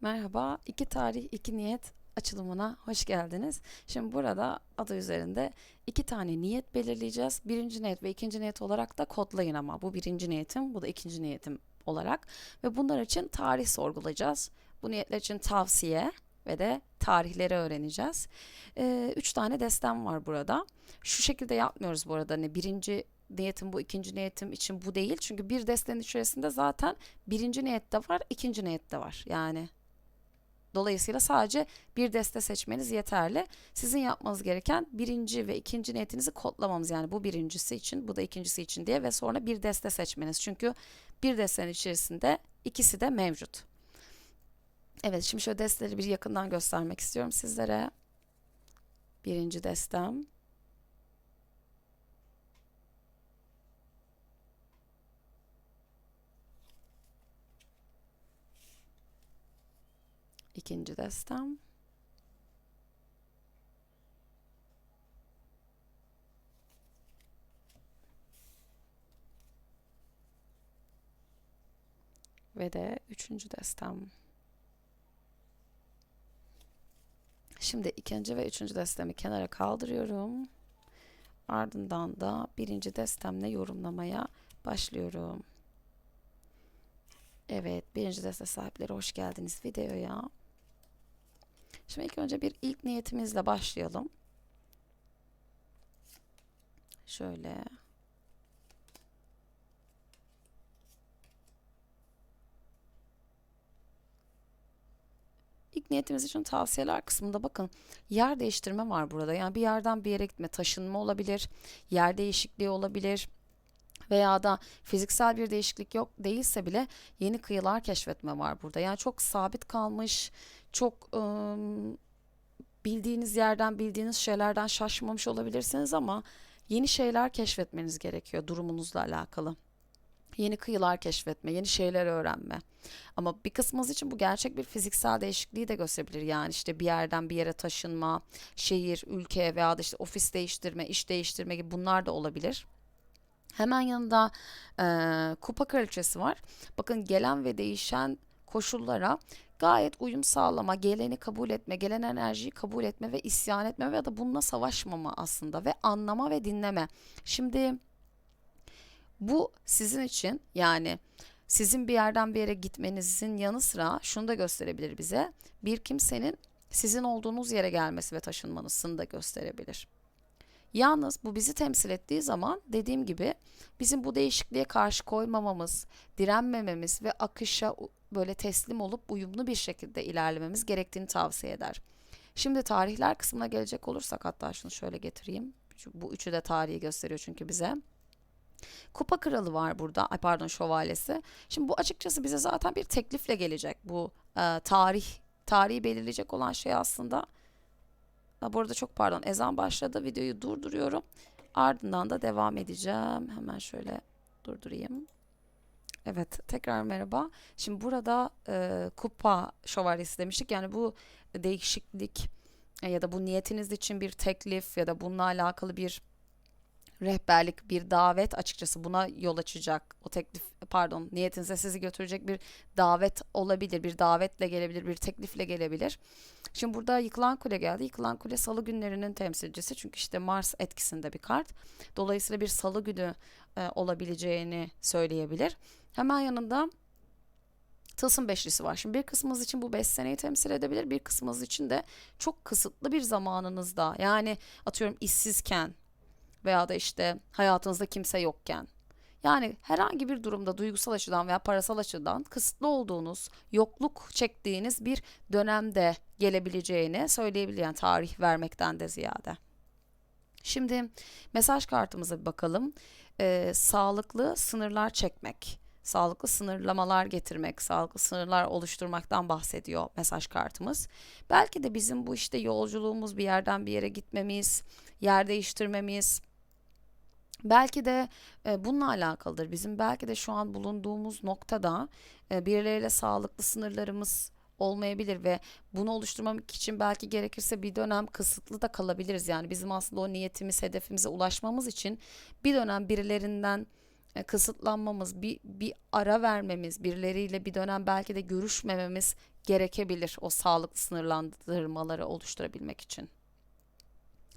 Merhaba, iki tarih, iki niyet açılımına hoş geldiniz. Şimdi burada adı üzerinde iki tane niyet belirleyeceğiz. Birinci niyet ve ikinci niyet olarak da kodlayın ama bu birinci niyetim, bu da ikinci niyetim olarak. Ve bunlar için tarih sorgulayacağız. Bu niyetler için tavsiye ve de tarihleri öğreneceğiz. Ee, üç tane destem var burada. Şu şekilde yapmıyoruz bu arada. Hani birinci niyetim bu, ikinci niyetim için bu değil. Çünkü bir destenin içerisinde zaten birinci niyet de var, ikinci niyet de var. Yani Dolayısıyla sadece bir deste seçmeniz yeterli. Sizin yapmanız gereken birinci ve ikinci niyetinizi kodlamamız. Yani bu birincisi için, bu da ikincisi için diye ve sonra bir deste seçmeniz. Çünkü bir destenin içerisinde ikisi de mevcut. Evet, şimdi şöyle desteleri bir yakından göstermek istiyorum sizlere. Birinci destem. İkinci destem. Ve de üçüncü destem. Şimdi ikinci ve üçüncü destemi kenara kaldırıyorum. Ardından da birinci destemle yorumlamaya başlıyorum. Evet, birinci deste sahipleri hoş geldiniz videoya. Şimdi ilk önce bir ilk niyetimizle başlayalım. Şöyle. İlk niyetimiz için tavsiyeler kısmında bakın yer değiştirme var burada. Yani bir yerden bir yere gitme, taşınma olabilir, yer değişikliği olabilir veya da fiziksel bir değişiklik yok değilse bile yeni kıyılar keşfetme var burada. Yani çok sabit kalmış, çok ım, bildiğiniz yerden, bildiğiniz şeylerden şaşmamış olabilirsiniz ama yeni şeyler keşfetmeniz gerekiyor durumunuzla alakalı. Yeni kıyılar keşfetme, yeni şeyler öğrenme. Ama bir kısmınız için bu gerçek bir fiziksel değişikliği de gösterebilir. Yani işte bir yerden bir yere taşınma, şehir, ülke veya da işte ofis değiştirme, iş değiştirme gibi bunlar da olabilir. Hemen yanında e, kupa kraliçesi var. Bakın gelen ve değişen koşullara gayet uyum sağlama, geleni kabul etme, gelen enerjiyi kabul etme ve isyan etme ve da bununla savaşmama aslında ve anlama ve dinleme. Şimdi bu sizin için yani sizin bir yerden bir yere gitmenizin yanı sıra şunu da gösterebilir bize. Bir kimsenin sizin olduğunuz yere gelmesi ve taşınmanızını da gösterebilir. Yalnız bu bizi temsil ettiği zaman dediğim gibi bizim bu değişikliğe karşı koymamamız, direnmememiz ve akışa böyle teslim olup uyumlu bir şekilde ilerlememiz gerektiğini tavsiye eder. Şimdi tarihler kısmına gelecek olursak hatta şunu şöyle getireyim. Bu üçü de tarihi gösteriyor çünkü bize. Kupa kralı var burada. Ay pardon şövalyesi. Şimdi bu açıkçası bize zaten bir teklifle gelecek. Bu e, tarih tarihi belirleyecek olan şey aslında Ha, bu arada çok pardon ezan başladı. Videoyu durduruyorum. Ardından da devam edeceğim. Hemen şöyle durdurayım. Evet tekrar merhaba. Şimdi burada e, kupa şövalyesi demiştik. Yani bu değişiklik e, ya da bu niyetiniz için bir teklif ya da bununla alakalı bir rehberlik, bir davet açıkçası buna yol açacak. O teklif pardon niyetinize sizi götürecek bir davet olabilir. Bir davetle gelebilir, bir teklifle gelebilir. Şimdi burada yıkılan kule geldi. Yıkılan kule salı günlerinin temsilcisi. Çünkü işte Mars etkisinde bir kart. Dolayısıyla bir salı günü e, olabileceğini söyleyebilir. Hemen yanında Tılsım beşlisi var. Şimdi bir kısmınız için bu 5 seneyi temsil edebilir. Bir kısmınız için de çok kısıtlı bir zamanınızda yani atıyorum işsizken veya da işte hayatınızda kimse yokken yani herhangi bir durumda duygusal açıdan veya parasal açıdan kısıtlı olduğunuz, yokluk çektiğiniz bir dönemde gelebileceğini söyleyebilir yani tarih vermekten de ziyade. Şimdi mesaj kartımıza bir bakalım. Ee, sağlıklı sınırlar çekmek, sağlıklı sınırlamalar getirmek, sağlıklı sınırlar oluşturmaktan bahsediyor mesaj kartımız. Belki de bizim bu işte yolculuğumuz bir yerden bir yere gitmemiz, yer değiştirmemiz, Belki de e, bununla alakalıdır. Bizim belki de şu an bulunduğumuz noktada e, birileriyle sağlıklı sınırlarımız olmayabilir ve bunu oluşturmak için belki gerekirse bir dönem kısıtlı da kalabiliriz. Yani bizim aslında o niyetimiz, hedefimize ulaşmamız için bir dönem birilerinden e, kısıtlanmamız, bir, bir ara vermemiz, birileriyle bir dönem belki de görüşmememiz gerekebilir o sağlıklı sınırlandırmaları oluşturabilmek için.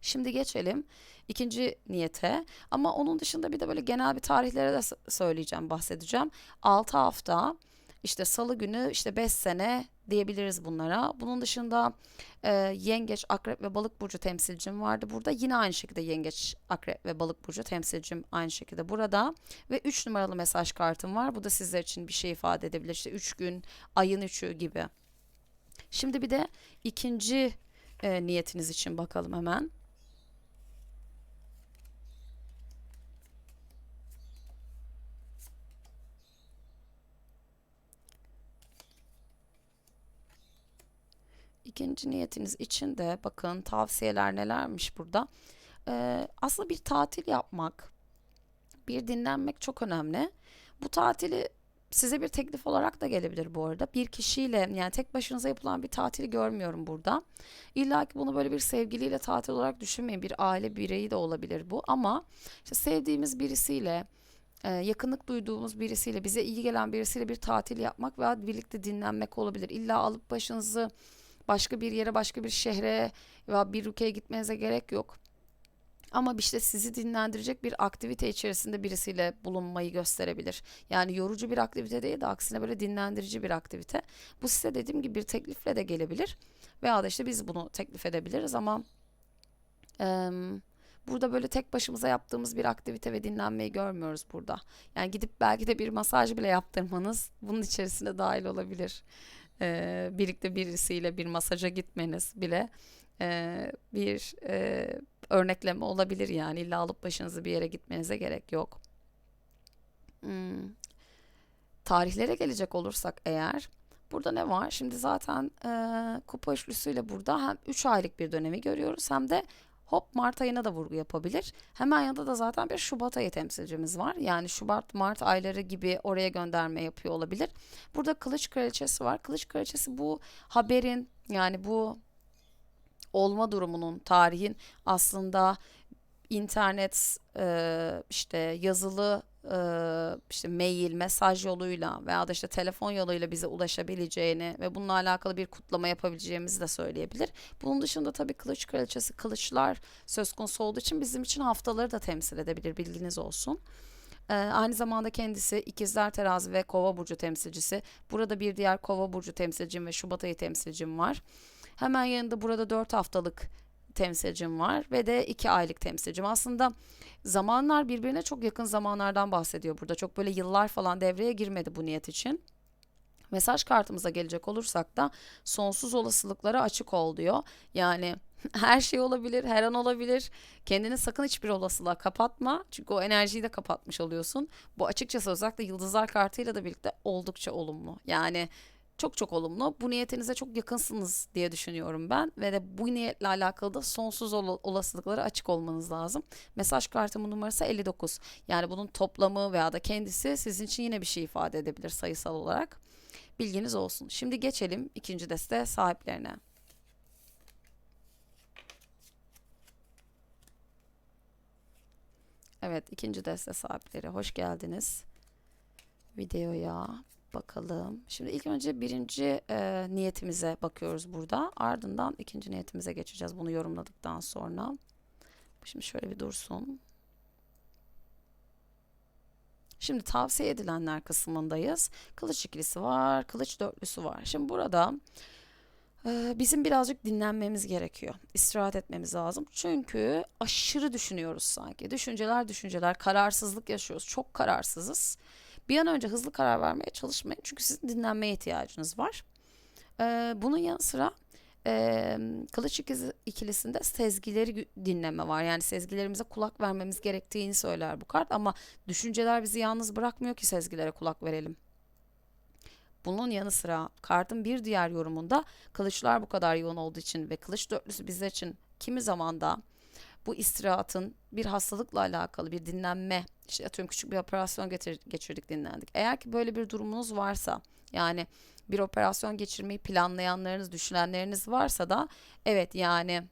Şimdi geçelim ikinci niyete ama onun dışında bir de böyle genel bir tarihlere de söyleyeceğim, bahsedeceğim. 6 hafta, işte salı günü, işte 5 sene diyebiliriz bunlara. Bunun dışında e, yengeç, akrep ve balık burcu temsilcim vardı burada. Yine aynı şekilde yengeç, akrep ve balık burcu temsilcim aynı şekilde burada. Ve 3 numaralı mesaj kartım var. Bu da sizler için bir şey ifade edebilir. İşte 3 gün, ayın 3'ü gibi. Şimdi bir de ikinci e, niyetiniz için bakalım hemen. İkinci niyetiniz için de bakın tavsiyeler nelermiş burada. Ee, aslında bir tatil yapmak, bir dinlenmek çok önemli. Bu tatili size bir teklif olarak da gelebilir bu arada. Bir kişiyle yani tek başınıza yapılan bir tatili görmüyorum burada. İlla ki bunu böyle bir sevgiliyle tatil olarak düşünmeyin. Bir aile bireyi de olabilir bu ama işte sevdiğimiz birisiyle yakınlık duyduğumuz birisiyle bize iyi gelen birisiyle bir tatil yapmak veya birlikte dinlenmek olabilir. İlla alıp başınızı başka bir yere, başka bir şehre veya bir ülkeye gitmenize gerek yok. Ama işte sizi dinlendirecek bir aktivite içerisinde birisiyle bulunmayı gösterebilir. Yani yorucu bir aktivite değil de aksine böyle dinlendirici bir aktivite. Bu size dediğim gibi bir teklifle de gelebilir. Veya da işte biz bunu teklif edebiliriz ama e, burada böyle tek başımıza yaptığımız bir aktivite ve dinlenmeyi görmüyoruz burada. Yani gidip belki de bir masaj bile yaptırmanız bunun içerisinde dahil olabilir e, birlikte birisiyle bir masaja gitmeniz bile e, bir e, örnekleme olabilir yani illa alıp başınızı bir yere gitmenize gerek yok. Hmm. Tarihlere gelecek olursak eğer burada ne var? Şimdi zaten e, kupa üçlüsüyle burada hem 3 aylık bir dönemi görüyoruz hem de hop Mart ayına da vurgu yapabilir. Hemen yanında da zaten bir Şubat ayı temsilcimiz var. Yani Şubat, Mart ayları gibi oraya gönderme yapıyor olabilir. Burada Kılıç Kraliçesi var. Kılıç Kraliçesi bu haberin yani bu olma durumunun, tarihin aslında internet işte yazılı işte mail, mesaj yoluyla veya da işte telefon yoluyla bize ulaşabileceğini ve bununla alakalı bir kutlama yapabileceğimizi de söyleyebilir. Bunun dışında tabii kılıç kraliçesi kılıçlar söz konusu olduğu için bizim için haftaları da temsil edebilir bilginiz olsun. Aynı zamanda kendisi ikizler terazi ve kova burcu temsilcisi. Burada bir diğer kova burcu temsilcim ve Şubat ayı temsilcim var. Hemen yanında burada 4 haftalık temsilcim var ve de 2 aylık temsilcim. Aslında zamanlar birbirine çok yakın zamanlardan bahsediyor burada. Çok böyle yıllar falan devreye girmedi bu niyet için. Mesaj kartımıza gelecek olursak da sonsuz olasılıklara açık ol diyor. Yani her şey olabilir, her an olabilir. Kendini sakın hiçbir olasılığa kapatma. Çünkü o enerjiyi de kapatmış oluyorsun. Bu açıkçası özellikle yıldızlar kartıyla da birlikte oldukça olumlu. Yani çok çok olumlu. Bu niyetinize çok yakınsınız diye düşünüyorum ben ve de bu niyetle alakalı da sonsuz ol- olasılıklara açık olmanız lazım. Mesaj kartımın numarası 59. Yani bunun toplamı veya da kendisi sizin için yine bir şey ifade edebilir sayısal olarak. Bilginiz olsun. Şimdi geçelim ikinci deste sahiplerine. Evet ikinci deste sahipleri hoş geldiniz videoya bakalım. Şimdi ilk önce birinci e, niyetimize bakıyoruz burada. Ardından ikinci niyetimize geçeceğiz bunu yorumladıktan sonra. Şimdi şöyle bir dursun. Şimdi tavsiye edilenler kısmındayız. Kılıç ikilisi var, kılıç dörtlüsü var. Şimdi burada e, bizim birazcık dinlenmemiz gerekiyor. İstirahat etmemiz lazım. Çünkü aşırı düşünüyoruz sanki. Düşünceler düşünceler, kararsızlık yaşıyoruz. Çok kararsızız. Bir an önce hızlı karar vermeye çalışmayın. Çünkü sizin dinlenmeye ihtiyacınız var. Ee, bunun yanı sıra e, kılıç ikilisinde sezgileri dinleme var. Yani sezgilerimize kulak vermemiz gerektiğini söyler bu kart. Ama düşünceler bizi yalnız bırakmıyor ki sezgilere kulak verelim. Bunun yanı sıra kartın bir diğer yorumunda kılıçlar bu kadar yoğun olduğu için ve kılıç dörtlüsü bizler için kimi zamanda bu istirahatın bir hastalıkla alakalı bir dinlenme işte atıyorum küçük bir operasyon getir, geçirdik dinlendik. Eğer ki böyle bir durumunuz varsa yani bir operasyon geçirmeyi planlayanlarınız, düşünenleriniz varsa da evet yani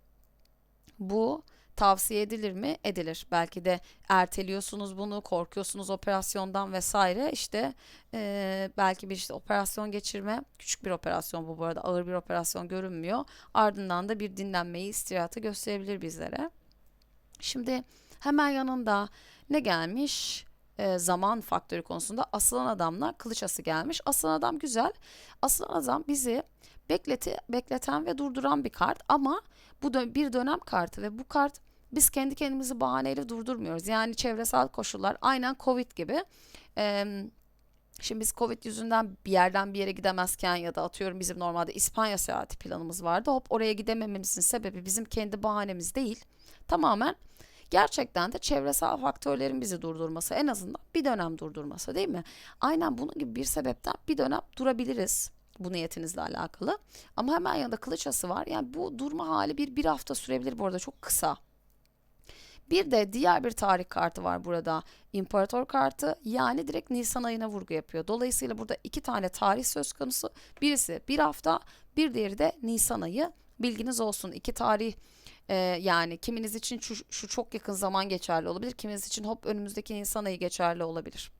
bu tavsiye edilir mi? Edilir. Belki de erteliyorsunuz bunu, korkuyorsunuz operasyondan vesaire. İşte e, belki bir işte operasyon geçirme, küçük bir operasyon bu bu arada ağır bir operasyon görünmüyor. Ardından da bir dinlenmeyi, istirahatı gösterebilir bizlere. Şimdi hemen yanında ne gelmiş? E, zaman faktörü konusunda asılan adamla kılıç ası gelmiş. Asılan adam güzel. Asılan adam bizi bekleti, bekleten ve durduran bir kart ama bu dö- bir dönem kartı ve bu kart biz kendi kendimizi bahaneyle durdurmuyoruz. Yani çevresel koşullar aynen Covid gibi. Eee Şimdi biz Covid yüzünden bir yerden bir yere gidemezken ya da atıyorum bizim normalde İspanya seyahati planımız vardı. Hop oraya gidemememizin sebebi bizim kendi bahanemiz değil. Tamamen gerçekten de çevresel faktörlerin bizi durdurması en azından bir dönem durdurması değil mi? Aynen bunun gibi bir sebepten bir dönem durabiliriz bu niyetinizle alakalı. Ama hemen yanında kılıç ası var. Yani bu durma hali bir bir hafta sürebilir bu arada çok kısa. Bir de diğer bir tarih kartı var burada. İmparator kartı yani direkt Nisan ayına vurgu yapıyor. Dolayısıyla burada iki tane tarih söz konusu. Birisi bir hafta, bir diğeri de Nisan ayı. Bilginiz olsun. İki tarih e, yani kiminiz için şu, şu çok yakın zaman geçerli olabilir. Kiminiz için hop önümüzdeki Nisan ayı geçerli olabilir.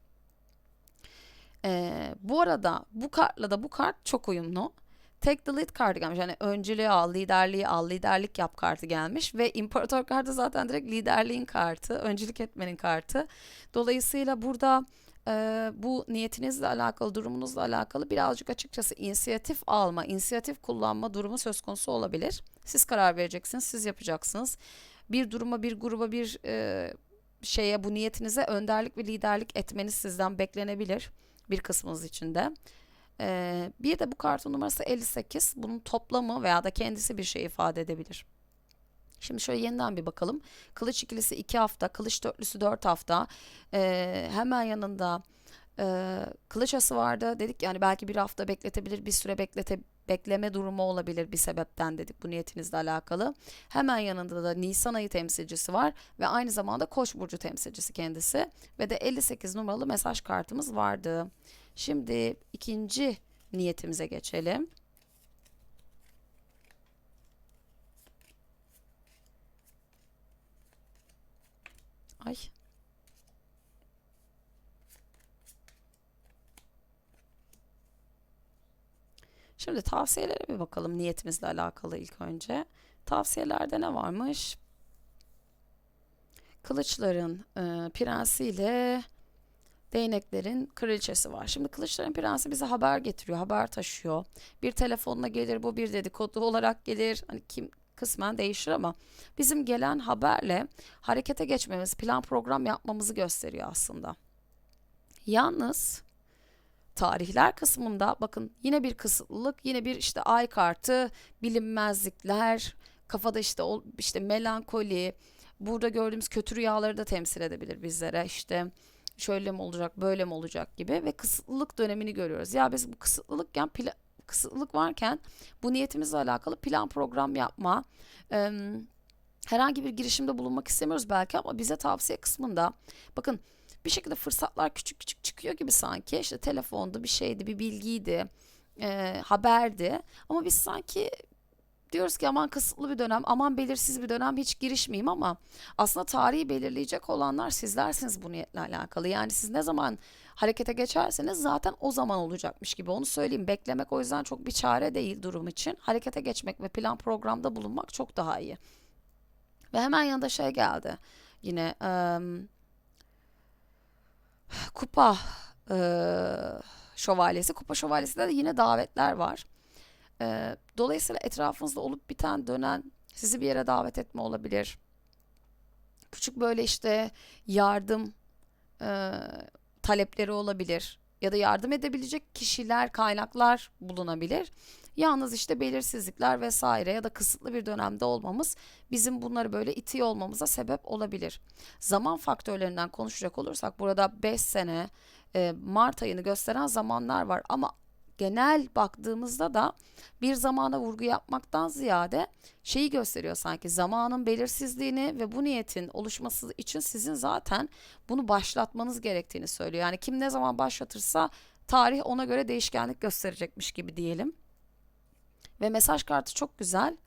E, bu arada bu kartla da bu kart çok uyumlu. Take the lead kartı gelmiş. Yani öncülüğü al, liderliği al, liderlik yap kartı gelmiş. Ve imparator kartı zaten direkt liderliğin kartı, öncülük etmenin kartı. Dolayısıyla burada e, bu niyetinizle alakalı, durumunuzla alakalı birazcık açıkçası inisiyatif alma, inisiyatif kullanma durumu söz konusu olabilir. Siz karar vereceksiniz, siz yapacaksınız. Bir duruma, bir gruba, bir e, şeye, bu niyetinize önderlik ve liderlik etmeniz sizden beklenebilir bir kısmınız için de. Ee, bir de bu kartın numarası 58. Bunun toplamı veya da kendisi bir şey ifade edebilir. Şimdi şöyle yeniden bir bakalım. Kılıç ikilisi 2 hafta, kılıç dörtlüsü 4 hafta. Ee, hemen yanında e, kılıç ası vardı. Dedik yani belki bir hafta bekletebilir, bir süre beklete bekleme durumu olabilir bir sebepten dedik bu niyetinizle alakalı. Hemen yanında da Nisan ayı temsilcisi var ve aynı zamanda Koç burcu temsilcisi kendisi ve de 58 numaralı mesaj kartımız vardı. Şimdi ikinci niyetimize geçelim. Ay. Şimdi tavsiyelere bir bakalım niyetimizle alakalı ilk önce. Tavsiyelerde ne varmış? Kılıçların e, prensiyle değneklerin kraliçesi var. Şimdi kılıçların prensi bize haber getiriyor, haber taşıyor. Bir telefonla gelir bu bir dedikodu olarak gelir. Hani kim kısmen değişir ama bizim gelen haberle harekete geçmemiz, plan program yapmamızı gösteriyor aslında. Yalnız tarihler kısmında bakın yine bir kısıtlılık, yine bir işte ay kartı, bilinmezlikler, kafada işte işte melankoli, burada gördüğümüz kötü rüyaları da temsil edebilir bizlere. İşte şöyle mi olacak, böyle mi olacak gibi ve kısıtlılık dönemini görüyoruz. Ya biz bu kısıtlılıkken pla- kısıtlılık varken bu niyetimizle alakalı plan program yapma, e, herhangi bir girişimde bulunmak istemiyoruz belki ama bize tavsiye kısmında. Bakın bir şekilde fırsatlar küçük küçük çıkıyor gibi sanki. İşte telefonda bir şeydi, bir bilgiydi, e, haberdi. Ama biz sanki diyoruz ki aman kısıtlı bir dönem, aman belirsiz bir dönem hiç girişmeyeyim ama aslında tarihi belirleyecek olanlar sizlersiniz bu niyetle alakalı. Yani siz ne zaman harekete geçerseniz zaten o zaman olacakmış gibi onu söyleyeyim. Beklemek o yüzden çok bir çare değil durum için. Harekete geçmek ve plan programda bulunmak çok daha iyi. Ve hemen yanında şey geldi. Yine um, kupa uh, şövalyesi. Kupa şövalyesinde de yine davetler var. E, dolayısıyla etrafınızda olup biten dönen sizi bir yere davet etme olabilir. Küçük böyle işte yardım e, talepleri olabilir ya da yardım edebilecek kişiler, kaynaklar bulunabilir. Yalnız işte belirsizlikler vesaire ya da kısıtlı bir dönemde olmamız bizim bunları böyle itiyor olmamıza sebep olabilir. Zaman faktörlerinden konuşacak olursak burada 5 sene e, Mart ayını gösteren zamanlar var ama genel baktığımızda da bir zamana vurgu yapmaktan ziyade şeyi gösteriyor sanki zamanın belirsizliğini ve bu niyetin oluşması için sizin zaten bunu başlatmanız gerektiğini söylüyor. Yani kim ne zaman başlatırsa tarih ona göre değişkenlik gösterecekmiş gibi diyelim. Ve mesaj kartı çok güzel.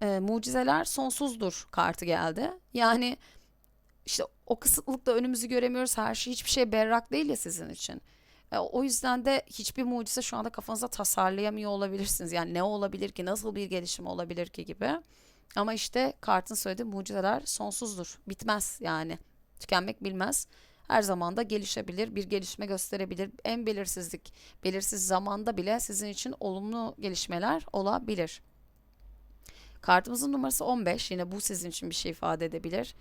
e, mucizeler sonsuzdur kartı geldi. Yani işte o kısıtlıkta önümüzü göremiyoruz. Her şey hiçbir şey berrak değil ya sizin için. E, o yüzden de hiçbir mucize şu anda kafanızda tasarlayamıyor olabilirsiniz. Yani ne olabilir ki, nasıl bir gelişim olabilir ki gibi. Ama işte kartın söylediği mucizeler sonsuzdur. Bitmez yani. Tükenmek bilmez. Her zaman da gelişebilir, bir gelişme gösterebilir. En belirsizlik, belirsiz zamanda bile sizin için olumlu gelişmeler olabilir. Kartımızın numarası 15. Yine bu sizin için bir şey ifade edebilir.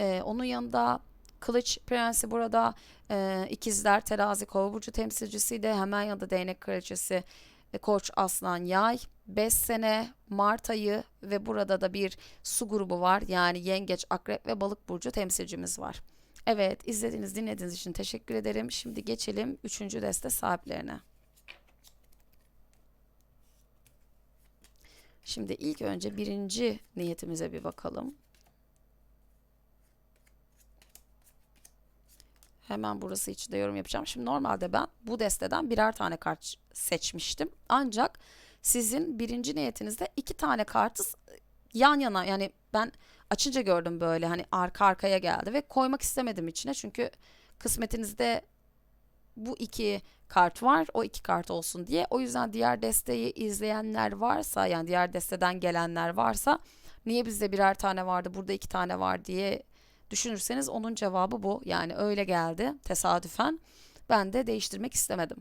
Ee, onun yanında Kılıç Prensi burada e, ikizler terazi kova burcu temsilcisi de hemen yanında değnek kraliçesi e, koç aslan yay 5 sene Mart ayı ve burada da bir su grubu var yani yengeç akrep ve balık burcu temsilcimiz var. Evet izlediğiniz dinlediğiniz için teşekkür ederim. Şimdi geçelim 3. deste sahiplerine. Şimdi ilk önce birinci niyetimize bir bakalım. Hemen burası için de yorum yapacağım. Şimdi normalde ben bu desteden birer tane kart seçmiştim. Ancak sizin birinci niyetinizde iki tane kartı yan yana yani ben açınca gördüm böyle hani arka arkaya geldi ve koymak istemedim içine. Çünkü kısmetinizde bu iki kart var. O iki kart olsun diye. O yüzden diğer desteği izleyenler varsa yani diğer desteden gelenler varsa niye bizde birer tane vardı burada iki tane var diye düşünürseniz onun cevabı bu. Yani öyle geldi tesadüfen. Ben de değiştirmek istemedim.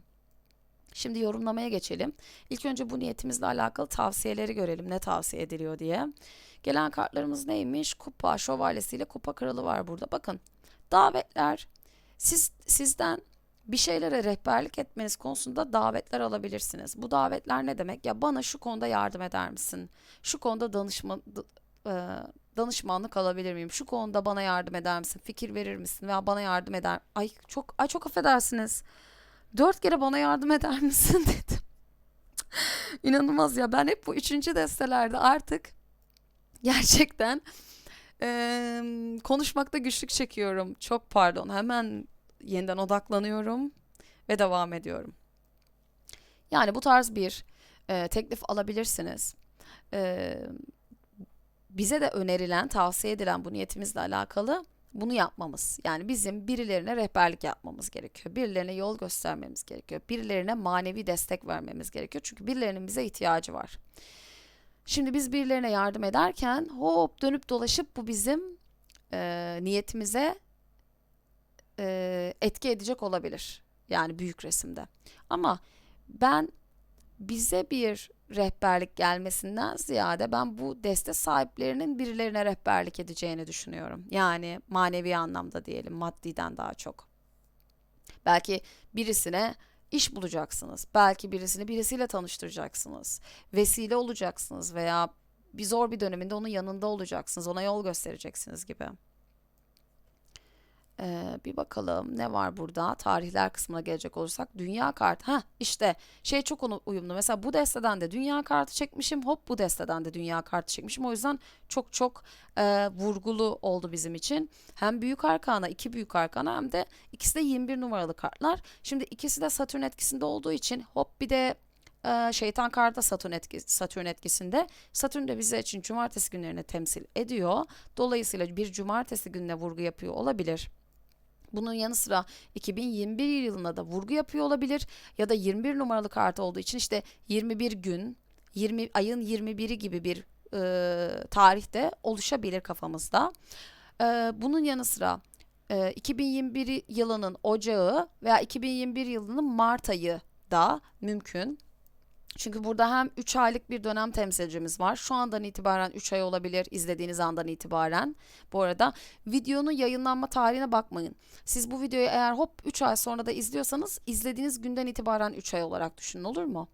Şimdi yorumlamaya geçelim. İlk önce bu niyetimizle alakalı tavsiyeleri görelim. Ne tavsiye ediliyor diye. Gelen kartlarımız neymiş? Kupa şövalyesiyle kupa kralı var burada. Bakın davetler siz sizden bir şeylere rehberlik etmeniz konusunda davetler alabilirsiniz. Bu davetler ne demek? Ya bana şu konuda yardım eder misin? Şu konuda danışma e, danışmanlık alabilir miyim? Şu konuda bana yardım eder misin? Fikir verir misin? Veya bana yardım eder. Ay çok ay çok affedersiniz. Dört kere bana yardım eder misin dedim. İnanılmaz ya ben hep bu üçüncü destelerde artık gerçekten e, konuşmakta güçlük çekiyorum. Çok pardon hemen yeniden odaklanıyorum ve devam ediyorum. Yani bu tarz bir e, teklif alabilirsiniz. E, bize de önerilen, tavsiye edilen bu niyetimizle alakalı bunu yapmamız. Yani bizim birilerine rehberlik yapmamız gerekiyor. Birilerine yol göstermemiz gerekiyor. Birilerine manevi destek vermemiz gerekiyor. Çünkü birilerinin bize ihtiyacı var. Şimdi biz birilerine yardım ederken hop dönüp dolaşıp bu bizim e, niyetimize e, etki edecek olabilir. Yani büyük resimde. Ama ben bize bir rehberlik gelmesinden ziyade ben bu deste sahiplerinin birilerine rehberlik edeceğini düşünüyorum. Yani manevi anlamda diyelim, maddiden daha çok. Belki birisine iş bulacaksınız. Belki birisini birisiyle tanıştıracaksınız. Vesile olacaksınız veya bir zor bir döneminde onun yanında olacaksınız. Ona yol göstereceksiniz gibi. Ee, bir bakalım ne var burada? Tarihler kısmına gelecek olursak dünya kartı. Ha işte şey çok uyumlu. Mesela bu desteden de dünya kartı çekmişim. Hop bu desteden de dünya kartı çekmişim. O yüzden çok çok e, vurgulu oldu bizim için. Hem büyük arkana, iki büyük arkana hem de ikisi de 21 numaralı kartlar. Şimdi ikisi de Satürn etkisinde olduğu için hop bir de e, şeytan kartı Satürn, etkisi, Satürn etkisinde. Satürn de bize için cumartesi günlerini temsil ediyor. Dolayısıyla bir cumartesi gününe vurgu yapıyor olabilir. Bunun yanı sıra 2021 yılında da vurgu yapıyor olabilir ya da 21 numaralı kart olduğu için işte 21 gün 20 ayın 21'i gibi bir e, tarihte oluşabilir kafamızda. E, bunun yanı sıra e, 2021 yılının Ocağı veya 2021 yılının Mart ayı da mümkün. Çünkü burada hem 3 aylık bir dönem temsilcimiz var. Şu andan itibaren 3 ay olabilir izlediğiniz andan itibaren. Bu arada videonun yayınlanma tarihine bakmayın. Siz bu videoyu eğer hop 3 ay sonra da izliyorsanız izlediğiniz günden itibaren 3 ay olarak düşünün olur mu?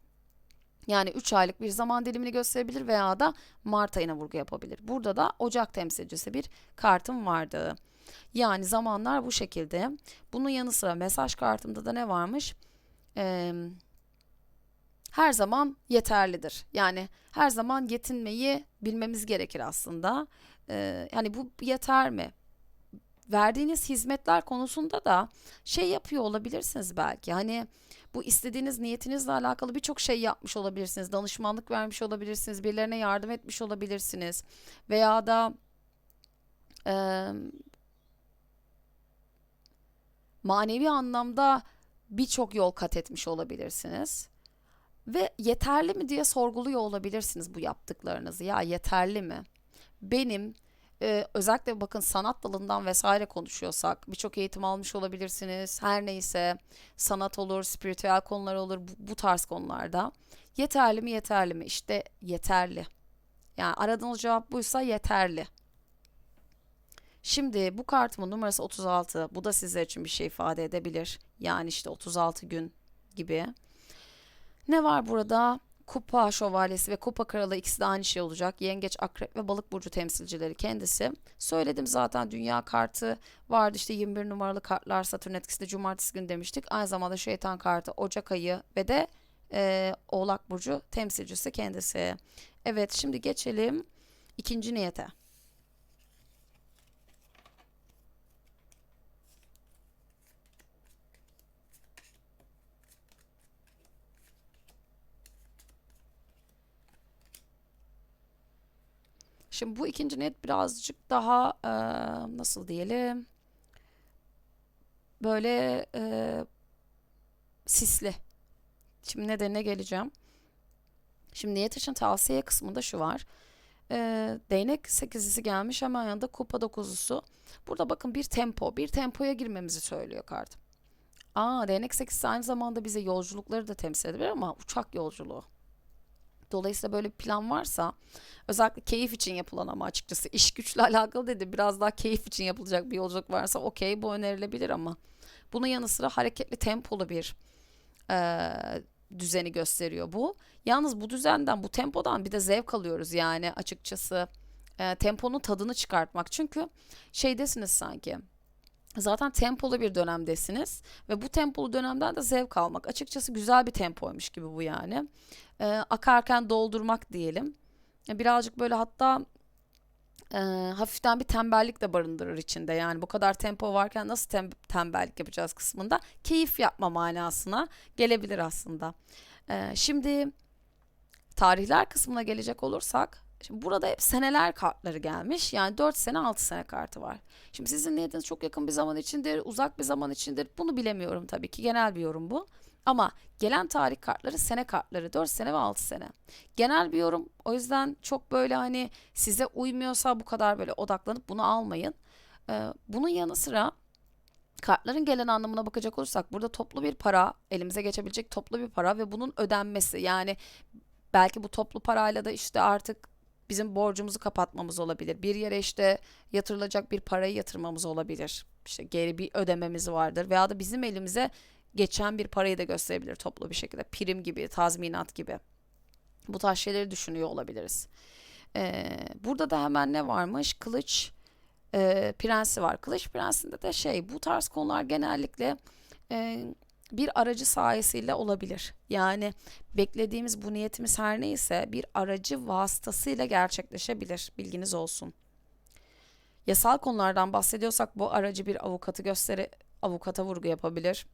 Yani 3 aylık bir zaman dilimini gösterebilir veya da Mart ayına vurgu yapabilir. Burada da Ocak temsilcisi bir kartım vardı. Yani zamanlar bu şekilde. Bunun yanı sıra mesaj kartımda da ne varmış? Eee her zaman yeterlidir. Yani her zaman yetinmeyi bilmemiz gerekir aslında. Ee, yani bu yeter mi? Verdiğiniz hizmetler konusunda da şey yapıyor olabilirsiniz belki. Hani bu istediğiniz niyetinizle alakalı birçok şey yapmış olabilirsiniz. Danışmanlık vermiş olabilirsiniz. Birilerine yardım etmiş olabilirsiniz. Veya da eee, manevi anlamda birçok yol kat etmiş olabilirsiniz. Ve yeterli mi diye sorguluyor olabilirsiniz bu yaptıklarınızı. Ya yeterli mi? Benim e, özellikle bakın sanat dalından vesaire konuşuyorsak birçok eğitim almış olabilirsiniz. Her neyse sanat olur, spiritüel konular olur bu, bu tarz konularda. Yeterli mi yeterli mi? İşte yeterli. Yani aradığınız cevap buysa yeterli. Şimdi bu kartımın numarası 36. Bu da sizler için bir şey ifade edebilir. Yani işte 36 gün gibi. Ne var burada? Kupa şövalyesi ve kupa kralı ikisi de aynı şey olacak. Yengeç, akrep ve balık burcu temsilcileri kendisi. Söyledim zaten dünya kartı vardı işte 21 numaralı kartlar Satürn etkisinde cumartesi günü demiştik. Aynı zamanda şeytan kartı Ocak ayı ve de e, Oğlak burcu temsilcisi kendisi. Evet şimdi geçelim ikinci niyete. Şimdi bu ikinci niyet birazcık daha e, nasıl diyelim böyle e, sisli. Şimdi nedenine geleceğim. Şimdi niyet için tavsiye kısmında şu var. E, değnek sekizlisi gelmiş hemen yanında kupa dokuzusu. Burada bakın bir tempo, bir tempoya girmemizi söylüyor kart. Aa, değnek sekizisi aynı zamanda bize yolculukları da temsil edebilir ama uçak yolculuğu. Dolayısıyla böyle bir plan varsa özellikle keyif için yapılan ama açıkçası iş güçle alakalı dedi biraz daha keyif için yapılacak bir yolculuk varsa okey bu önerilebilir ama bunun yanı sıra hareketli tempolu bir e, düzeni gösteriyor bu. Yalnız bu düzenden bu tempodan bir de zevk alıyoruz yani açıkçası e, temponun tadını çıkartmak çünkü şeydesiniz sanki Zaten tempolu bir dönemdesiniz ve bu tempolu dönemden de zevk almak. Açıkçası güzel bir tempoymuş gibi bu yani. Ee, akarken doldurmak diyelim. Birazcık böyle hatta e, hafiften bir tembellik de barındırır içinde. Yani bu kadar tempo varken nasıl tem tembellik yapacağız kısmında keyif yapma manasına gelebilir aslında. Ee, şimdi tarihler kısmına gelecek olursak Şimdi burada hep seneler kartları gelmiş. Yani 4 sene 6 sene kartı var. Şimdi sizin niyetiniz çok yakın bir zaman içindir, uzak bir zaman içindir. Bunu bilemiyorum tabii ki. Genel bir yorum bu. Ama gelen tarih kartları sene kartları 4 sene ve 6 sene. Genel bir yorum. O yüzden çok böyle hani size uymuyorsa bu kadar böyle odaklanıp bunu almayın. Ee, bunun yanı sıra kartların gelen anlamına bakacak olursak burada toplu bir para, elimize geçebilecek toplu bir para ve bunun ödenmesi. Yani belki bu toplu parayla da işte artık bizim borcumuzu kapatmamız olabilir. Bir yere işte yatırılacak bir parayı yatırmamız olabilir. İşte geri bir ödememiz vardır veya da bizim elimize geçen bir parayı da gösterebilir toplu bir şekilde. Prim gibi, tazminat gibi. Bu tarz şeyleri düşünüyor olabiliriz. Ee, burada da hemen ne varmış? Kılıç e, prensi var. Kılıç prensinde de şey bu tarz konular genellikle e, bir aracı sayesiyle olabilir. Yani beklediğimiz bu niyetimiz her neyse bir aracı vasıtasıyla gerçekleşebilir. Bilginiz olsun. Yasal konulardan bahsediyorsak bu aracı bir avukatı gösteri avukata vurgu yapabilir.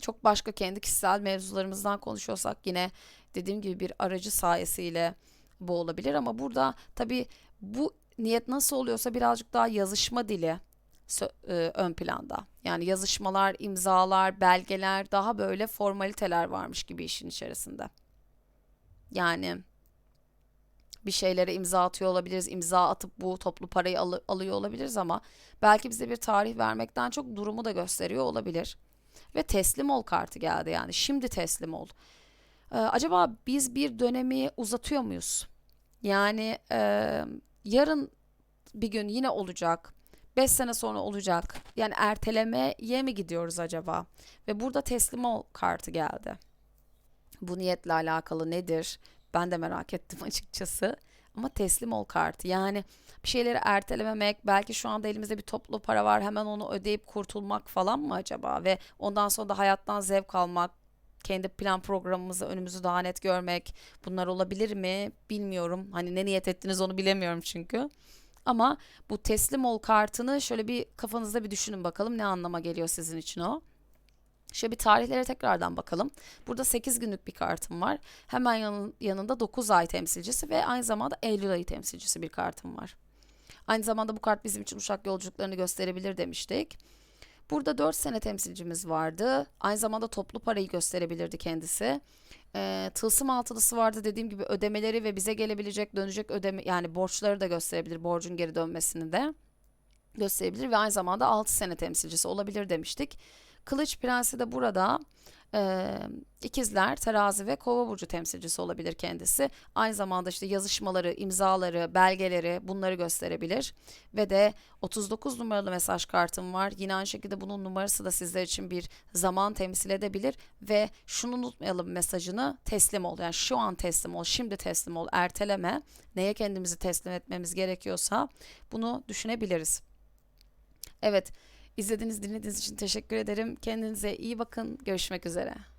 Çok başka kendi kişisel mevzularımızdan konuşuyorsak yine dediğim gibi bir aracı sayesiyle bu olabilir ama burada tabii bu niyet nasıl oluyorsa birazcık daha yazışma dili ön planda. Yani yazışmalar, imzalar, belgeler, daha böyle formaliteler varmış gibi işin içerisinde. Yani bir şeylere imza atıyor olabiliriz, imza atıp bu toplu parayı al alıyor olabiliriz ama belki bize bir tarih vermekten çok durumu da gösteriyor olabilir. Ve teslim ol kartı geldi yani şimdi teslim ol. Ee, acaba biz bir dönemi uzatıyor muyuz? Yani e, yarın bir gün yine olacak 5 sene sonra olacak. Yani ertelemeye mi gidiyoruz acaba? Ve burada teslim ol kartı geldi. Bu niyetle alakalı nedir? Ben de merak ettim açıkçası. Ama teslim ol kartı. Yani bir şeyleri ertelememek, belki şu anda elimizde bir toplu para var, hemen onu ödeyip kurtulmak falan mı acaba? Ve ondan sonra da hayattan zevk almak, kendi plan programımızı önümüzü daha net görmek bunlar olabilir mi bilmiyorum. Hani ne niyet ettiniz onu bilemiyorum çünkü. Ama bu teslim ol kartını şöyle bir kafanızda bir düşünün bakalım ne anlama geliyor sizin için o. Şöyle bir tarihlere tekrardan bakalım. Burada 8 günlük bir kartım var. Hemen yanın, yanında 9 ay temsilcisi ve aynı zamanda Eylül ayı temsilcisi bir kartım var. Aynı zamanda bu kart bizim için uçak yolculuklarını gösterebilir demiştik. Burada 4 sene temsilcimiz vardı. Aynı zamanda toplu parayı gösterebilirdi kendisi. Ee, tılsım altılısı vardı dediğim gibi ödemeleri ve bize gelebilecek dönecek ödeme yani borçları da gösterebilir. Borcun geri dönmesini de gösterebilir ve aynı zamanda 6 sene temsilcisi olabilir demiştik. Kılıç Prensi de burada e, ikizler, terazi ve kova burcu temsilcisi olabilir kendisi. Aynı zamanda işte yazışmaları, imzaları, belgeleri bunları gösterebilir. Ve de 39 numaralı mesaj kartım var. Yine aynı şekilde bunun numarası da sizler için bir zaman temsil edebilir. Ve şunu unutmayalım mesajını teslim ol. Yani şu an teslim ol, şimdi teslim ol, erteleme. Neye kendimizi teslim etmemiz gerekiyorsa bunu düşünebiliriz. Evet, izlediğiniz, dinlediğiniz için teşekkür ederim. Kendinize iyi bakın. Görüşmek üzere.